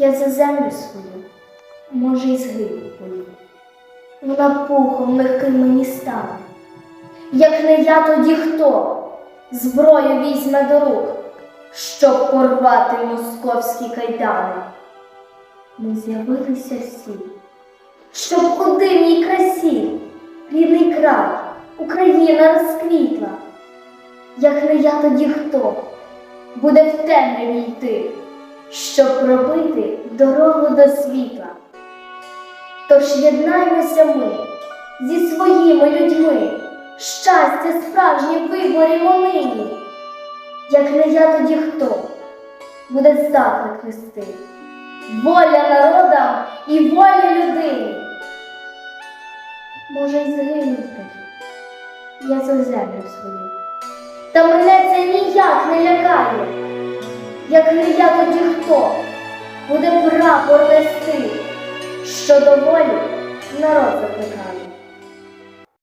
Я за землю свою, може, й згину бою. Вона пухом легким мені стане. Як не я, тоді хто зброю візьме до рук, щоб порвати московські кайдани. Ми з'явилися всі, щоб у дивній красі рідний край, Україна розквітла. Як не я, тоді хто буде в темряві йти, щоб пробити дорогу до світла. Тож єднаймося ми зі своїми людьми, щастя справжнє виборімо нині. Як не я, тоді хто буде заклик нести, воля народам і воля людині. Може, й загину тоді, я за землю свою. Та мене це ніяк не лякає. Як не я, тоді хто буде прапор нести, що доволі народ закликає.